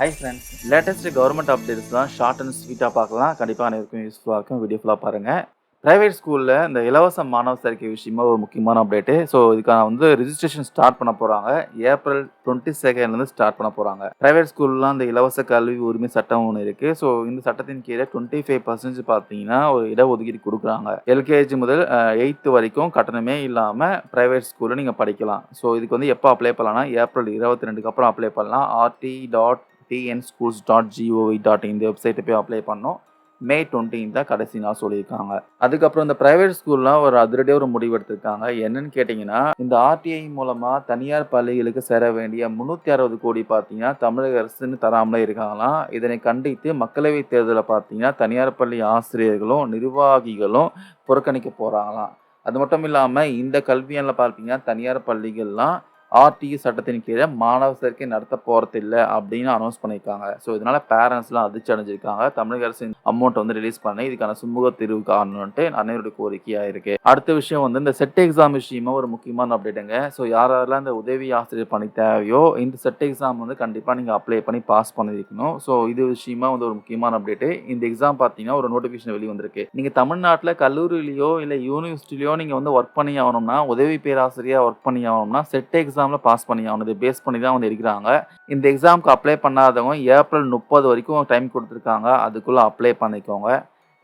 Hi friends latest government updates தான் short and ஸ்வீட்டாக பார்க்கலாம். கண்டிப்பாக அனைவருக்கும் யூஸ்ஃபுல்லாக இருக்கும். வீடியோ ஃபுல்லாக பாருங்கள் ப்ரைவேட் ஸ்கூலில் இந்த இலவச மாணவ சேர்க்கை விஷயமா ஒரு முக்கியமான அப்டேட்டு ஸோ இதுக்கான வந்து ரிஜிஸ்ட்ரேஷன் ஸ்டார்ட் பண்ண போகிறாங்க ஏப்ரல் டுவெண்ட்டி செகண்ட்லேருந்து ஸ்டார்ட் பண்ண போகிறாங்க ப்ரைவேட் ஸ்கூல்லாம் இந்த இலவச கல்வி உரிமை சட்டம் ஒன்று இருக்குது ஸோ இந்த சட்டத்தின் கீழே டுவெண்ட்டி ஃபைவ் பர்சன்டேஜ் பார்த்தீங்கன்னா ஒரு இடஒதுக்கீடு கொடுக்குறாங்க. எல்கேஜி முதல் எயித்து வரைக்கும் கட்டணமே இல்லாமல் ப்ரைவேட் ஸ்கூலில் நீங்கள் படிக்கலாம். ஸோ இதுக்கு வந்து எப்போ அப்ளை பண்ணலாம்னா ஏப்ரல் இருபத்தி ரெண்டுக்கு அப்புறம் அப்ளை பண்ணலாம். RT dot TN schools dot G O V dot இந்த வெப்சைட்டை போய் அப்ளை பண்ணோம். மே டுவெண்ட்டின் தான் கடைசி நாள் சொல்லியிருக்காங்க. அதுக்கப்புறம் இந்த பிரைவேட் ஸ்கூல்லாம் ஒரு அதிரடியாக ஒரு முடிவு எடுத்திருக்காங்க. என்னன்னு கேட்டிங்கன்னா இந்த ஆர்டிஐ மூலமாக தனியார் பள்ளிகளுக்கு சேர வேண்டிய முந்நூற்றி அறுபது கோடி பார்த்தீங்கன்னா தமிழக அரசுன்னு தராமலே இருக்காங்களாம். இதனை கண்டித்து மக்களவைத் தேர்தலில் பார்த்தீங்கன்னா தனியார் பள்ளி ஆசிரியர்களும் நிர்வாகிகளும் புறக்கணிக்க போகிறாங்களாம் அது மட்டும் இல்லாமல் இந்த கல்வியானில் பார்த்தீங்கன்னா தனியார் பள்ளிகள்லாம் ஆர்டிஇ சட்டத்தின் கீழே மாணவ சேர்க்கை நடத்த போகிறதில்ல அப்படின்னு அனௌன்ஸ் பண்ணியிருக்காங்க. ஸோ இதனால் பேரண்ட்ஸ்லாம் அதிர்ச்சி அடைஞ்சிருக்காங்க. தமிழக அரசின் அமௌண்ட் வந்து ரிலீஸ் பண்ணி இதுக்கான சுமூக தீர்வு காரணம்ட்டு அனைவருடைய கோரிக்கையாக இருக்கு. அடுத்த விஷயம் வந்து இந்த செட் எக்ஸாம் விஷயமா ஒரு முக்கியமான அப்டேட்டுங்க ஸோ யார் யாரெல்லாம் இந்த உதவி ஆசிரியர் பணி தேவையோ இந்த செட் எக்ஸாம் வந்து கண்டிப்பாக நீங்கள் அப்ளை பண்ணி பாஸ் பண்ணியிருக்கணும். ஸோ இது விஷயமா வந்து ஒரு முக்கியமான அப்டேட்டு இந்த எக்ஸாம் பார்த்தீங்கன்னா ஒரு நோட்டிஃபிகேஷன் வெளியே வந்திருக்கு. நீங்கள் தமிழ்நாட்டில் கல்லூரியிலையோ இல்லை யூனிவர்சிட்டிலையோ நீங்கள் வந்து ஒர்க் பண்ணி ஆகணும்னா உதவி பேராசிரியாக ஒர்க் பண்ணி ஆகணும்னா செட் எக்ஸாம் எக்ஸாமில் பாஸ் பண்ணி ஆகணும். இதை பேஸ் பண்ணி தான் வந்து இருக்கிறாங்க இந்த எக்ஸாமுக்கு அப்ளை பண்ணாதவங்க ஏப்ரல் முப்பது வரைக்கும் டைம் கொடுத்துருக்காங்க. அதுக்குள்ளே அப்ளை பண்ணிக்கோங்க.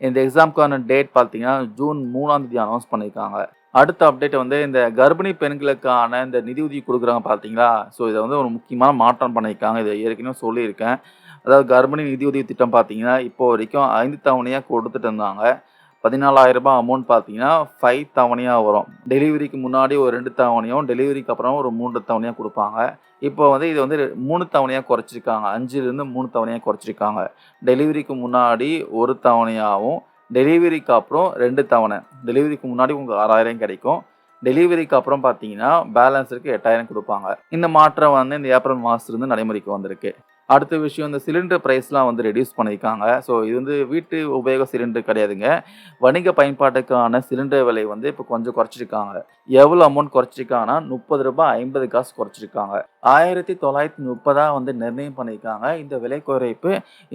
இந்த எக்ஸாமுக்கான டேட் பார்த்தீங்கன்னா ஜூன் மூணாம் தேதி அனௌன்ஸ் பண்ணியிருக்காங்க. அடுத்த அப்டேட் வந்து இந்த கர்ப்பிணி பெண்களுக்கான இந்த நிதியுதவி கொடுக்குறாங்க பார்த்தீங்களா? ஸோ இதை வந்து ஒரு முக்கியமான மாற்றம் பண்ணியிருக்காங்க. இதை ஏற்கனவே சொல்லியிருக்கேன். அதாவது கர்ப்பிணி நிதியுதவி திட்டம் பார்த்தீங்கன்னா இப்போ வரைக்கும் ஐந்து தவணையாக கொடுத்துட்டு இருந்தாங்க. பதினாலாயிரம் ரூபாய் அமௌண்ட் பார்த்தீங்கன்னா ஃபைவ் தவணையாக வரும். டெலிவரிக்கு முன்னாடி ஒரு ரெண்டு தவணையும் டெலிவரிக்கு அப்புறம் ஒரு மூன்று தவணையாக கொடுப்பாங்க. இப்போ வந்து இது வந்து மூணு தவணையாக குறைச்சிருக்காங்க. அஞ்சுலேருந்து மூணு தவணையாக குறைச்சிருக்காங்க. டெலிவரிக்கு முன்னாடி ஒரு தவணையாகவும் டெலிவரிக்கு அப்புறம் ரெண்டு தவணை. டெலிவரிக்கு முன்னாடி உங்களுக்கு ஆறாயிரம் கிடைக்கும். டெலிவரிக்கு அப்புறம் பார்த்தீங்கன்னா பேலன்ஸுக்கு எட்டாயிரம் கொடுப்பாங்க. இந்த மாற்றம் வந்து இந்த ஏப்ரல் மாதத்துலேருந்து நடைமுறைக்கு வந்திருக்கு. அடுத்த விஷயம் இந்த சிலிண்டர் ப்ரைஸ்லாம் வந்து ரெடியூஸ் பண்ணியிருக்காங்க. ஸோ இது வந்து வீட்டு உபயோக சிலிண்டர் கிடையாதுங்க. வணிக பயன்பாட்டுக்கான சிலிண்டர் விலை வந்து இப்போ கொஞ்சம் குறைச்சிருக்காங்க. எவ்வளோ அமௌண்ட் குறைச்சிருக்காங்கன்னா முப்பது ரூபாய் ஐம்பது காசு குறைச்சிருக்காங்க. ஆயிரத்தி தொள்ளாயிரத்தி முப்பதாக வந்து நிர்ணயம் பண்ணியிருக்காங்க. இந்த விலை குறைப்பு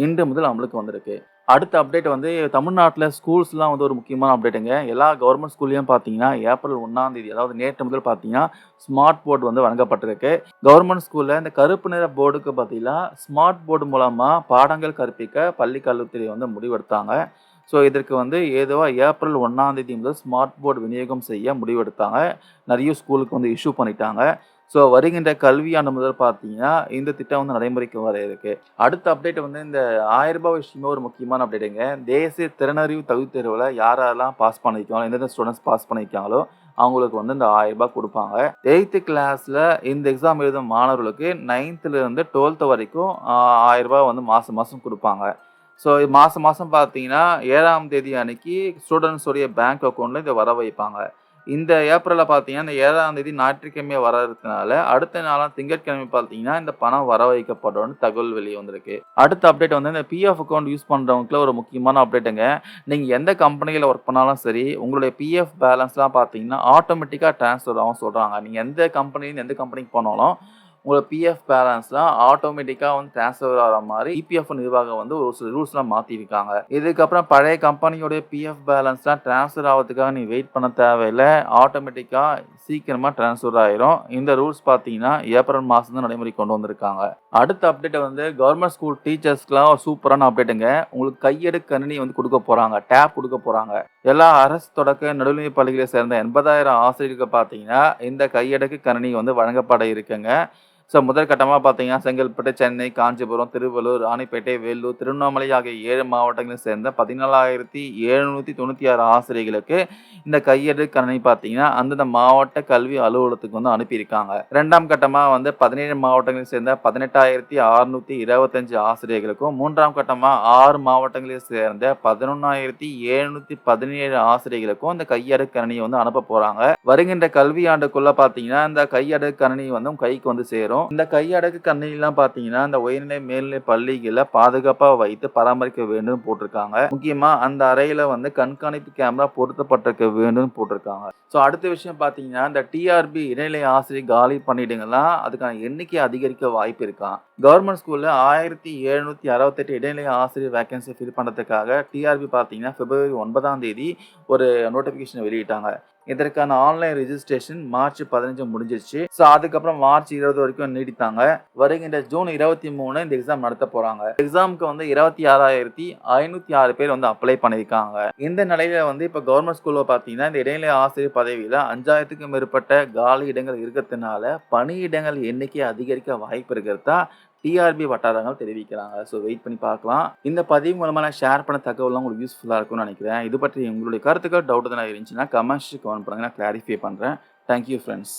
இன்று முதல் அமலுக்கு வந்திருக்கு. அடுத்த அப்டேட் வந்து தமிழ்நாட்டில் ஸ்கூல்ஸ்லாம் வந்து ஒரு முக்கியமான அப்டேட்டுங்க எல்லா கவர்மெண்ட் ஸ்கூல்லையும் பார்த்தீங்கன்னா ஏப்ரல் ஒன்றாம் தேதி அதாவது நேற்று முதல் பார்த்தீங்கன்னா ஸ்மார்ட் போர்டு வந்து வழங்கப்பட்டிருக்கு. கவர்மெண்ட் ஸ்கூலில் இந்த கருப்பு நிற போர்டுக்கு பார்த்தீங்கன்னா ஸ்மார்ட் போர்டு மூலமாக பாடங்கள் கற்பிக்க பள்ளி கல்வித்துறை வந்து முடிவெடுத்தாங்க. ஸோ இதற்கு வந்து ஏதோ ஏப்ரல் ஒன்றாம் தேதி முதல் ஸ்மார்ட் போர்டு விநியோகம் செய்ய முடிவெடுத்தாங்க. நிறைய ஸ்கூலுக்கு வந்து இஷ்யூ பண்ணிட்டாங்க. ஸோ வருகின்ற கல்வியாண்டு முதல் பார்த்தீங்கன்னா இந்த திட்டம் வந்து நடைமுறைக்கு வர இருக்கு. அடுத்த அப்டேட் வந்து இந்த ஆயிரம் ரூபாய் விஷயமே ஒரு முக்கியமான அப்டேட்டுங்க தேசிய திறனறிவு தகுதி தேர்வில் யாரெல்லாம் பாஸ் பண்ணியிருக்காங்களோ எந்தெந்த ஸ்டூடெண்ட்ஸ் பாஸ் பண்ணிருக்காங்களோ அவங்களுக்கு வந்து இந்த ஆயிரம் ரூபாய் கொடுப்பாங்க எயித்து கிளாஸில் இந்த எக்ஸாம் எழுதும் மாணவர்களுக்கு நைன்த்துலேருந்து டுவெல்த்து வரைக்கும் ஆயிரம் ரூபாய் வந்து மாதம் மாதம் கொடுப்பாங்க. ஸோ மாதம் மாதம் பார்த்தீங்கன்னா ஏழாம் தேதி அன்னைக்கு ஸ்டூடெண்ட்ஸுடைய பேங்க் அக்கௌண்ட்டில் இதை வர வைப்பாங்க. இந்த ஏப்ரலில் பார்த்தீங்கன்னா இந்த ஏழாம் தேதி ஞாயிற்றுக்கிழமை வர்றதுனால அடுத்த நாளாக திங்கட்கிழமை பார்த்தீங்கன்னா இந்த பணம் வர வைக்கப்படும் தகவல் வெளியே வந்திருக்கு. அடுத்த அப்டேட் வந்து இந்த பிஎஃப் அக்கௌண்ட் யூஸ் பண்ணுறவங்களுக்கு ஒரு முக்கியமான அப்டேட்டுங்க நீங்கள் எந்த கம்பெனியில் ஒர்க் பண்ணாலும் சரி உங்களுடைய பிஎஃப் பேலன்ஸ்லாம் பார்த்தீங்கன்னா ஆட்டோமேட்டிக்காக ட்ரான்ஸ்ஃபர் ஆகும் சொல்கிறாங்க நீங்கள் எந்த கம்பெனிலேருந்து எந்த கம்பெனிக்கு போனாலும் உங்களோட பிஎஃப் பேலன்ஸ்லாம் ஆட்டோமேட்டிக்காக வந்து ட்ரான்ஸ்ஃபர் ஆகிற மாதிரி இபிஎஃப் நிர்வாகம் வந்து ஒரு சில ரூல்ஸ்லாம் மாற்றிருக்காங்க இதுக்கப்புறம் பழைய கம்பெனியோடைய பிஎஃப் பேலன்ஸ்லாம் ட்ரான்ஸ்ஃபர் ஆகிறதுக்காக நீ வெயிட் பண்ண தேவையில்லை. ஆட்டோமேட்டிக்காக சீக்கிரமாக ட்ரான்ஸ்ஃபர் ஆயிரும். இந்த ரூல்ஸ் பார்த்தீங்கன்னா ஏப்ரல் மாதம் தான் நடைமுறை கொண்டு வந்திருக்காங்க. அடுத்த அப்டேட் வந்து கவர்மெண்ட் ஸ்கூல் டீச்சர்ஸ்க்குலாம் ஒரு சூப்பரான அப்டேட்டுங்க உங்களுக்கு கையெடு கணினி வந்து கொடுக்க போகிறாங்க டேப் கொடுக்க போகிறாங்க எல்லா அரசு தொடக்க நடுநிலை பள்ளிகளை சேர்ந்த எண்பதாயிரம் ஆசிரியர்கள் பார்த்தீங்கன்னா இந்த கையடக்கு கணினி வந்து வழங்கப்பட இருக்குங்க. ஸோ முதல் கட்டமாக பார்த்தீங்கன்னா செங்கல்பட்டு சென்னை காஞ்சிபுரம் திருவள்ளூர் ராணிப்பேட்டை வேலூர் திருவண்ணாமலை ஆகிய ஏழு மாவட்டங்களை சேர்ந்த பதினாலாயிரத்தி எழுநூற்றி தொண்ணூற்றி ஆறு ஆசிரியர்களுக்கு இந்த கையெடு கணனி பார்த்தீங்கன்னா அந்தந்த மாவட்ட கல்வி அலுவலகத்துக்கு வந்து அனுப்பியிருக்காங்க. ரெண்டாம் கட்டமாக வந்து பதினேழு மாவட்டங்களை சேர்ந்த பதினெட்டாயிரத்தி அறுநூற்றி இருபத்தஞ்சு ஆசிரியர்களுக்கும் மூன்றாம் கட்டமாக ஆறு மாவட்டங்களை சேர்ந்த பதினொன்றாயிரத்தி எழுநூற்றி பதினேழு ஆசிரியர்களுக்கும் இந்த கையடு கணனியை வந்து அனுப்ப போகிறாங்க வருகின்ற கல்வி ஆண்டுக்குள்ளே பார்த்தீங்கன்னா இந்த கையடு கணனி வந்து கைக்கு வந்து சேரும். வரும் இந்த கையடக்கு கண்ணிலாம் பார்த்தீங்கன்னா இந்த உயர்நிலை மேல்நிலை பள்ளிகளை பாதுகாப்பாக வைத்து பராமரிக்க வேண்டும் போட்டிருக்காங்க. முக்கியமாக அந்த அறையில் வந்து கண்காணிப்பு கேமரா பொருத்தப்பட்டிருக்க வேண்டும் போட்டிருக்காங்க. ஸோ அடுத்த விஷயம் பார்த்தீங்கன்னா இந்த டிஆர்பி இடைநிலை ஆசிரியர் காலி பண்ணிடுங்கன்னா அதுக்கான எண்ணிக்கை அதிகரிக்க வாய்ப்பு இருக்கான் கவர்மெண்ட் ஸ்கூலில் ஆயிரத்தி எழுநூற்றி அறுபத்தெட்டு இடைநிலை ஆசிரியர் வேகன்சி ஃபில் பண்ணுறதுக்காக டிஆர்பி பார்த்தீங்கன்னா பிப்ரவரி ஒன்பதாம் தேதி ஒரு நோட்டிஃபிகேஷன் வெளியிட்டாங்க. இதற்கான ஆன்லைன் ரெஜிஸ்ட்ரேஷன் மார்ச் பதினஞ்சு முடிஞ்சிருச்சு. ஸோ அதுக்கப்புறம் மார்ச் இருபது வரைக்கும் நீடித்தாங்க. வருகின்ற ஜூன் இருபத்தி மூணு இந்த எக்ஸாம் நடத்த போறாங்க. எக்ஸாமுக்கு வந்து இருபத்தி ஆறாயிரத்தி ஐநூத்தி ஆறு பேர் வந்து அப்ளை பண்ணியிருக்காங்க. இந்த நிலையில வந்து இப்போ கவர்மெண்ட் ஸ்கூல்ல பார்த்தீங்கன்னா இந்த இடைநிலை ஆசிரியர் பதவியில அஞ்சாயிரத்துக்கும் மேற்பட்ட காலி இடங்கள் இருக்கிறதுனால பணியிடங்கள் எண்ணிக்கை அதிகரிக்க வாய்ப்பு இருக்கிறதா டிஆர்பி வட்டாரங்கள் தெரிவிக்கிறாங்க. ஸோ வெயிட் பண்ணி பார்க்கலாம். இந்த பதிவு மூலமாக நான் ஷேர் பண்ண தகவலாம் உங்களுக்கு யூஸ்ஃபுல்லாக இருக்கும்னு நினைக்கிறேன். இது பற்றி உங்களுடைய கருத்துக்கள் டவுட் எதனா இருந்துச்சுன்னா கமெண்ட்ஸ் கமெண்ட் பண்ணுங்க. நான் கிளாரிஃபை பண்ணுறேன் தேங்க்யூ ஃப்ரெண்ட்ஸ்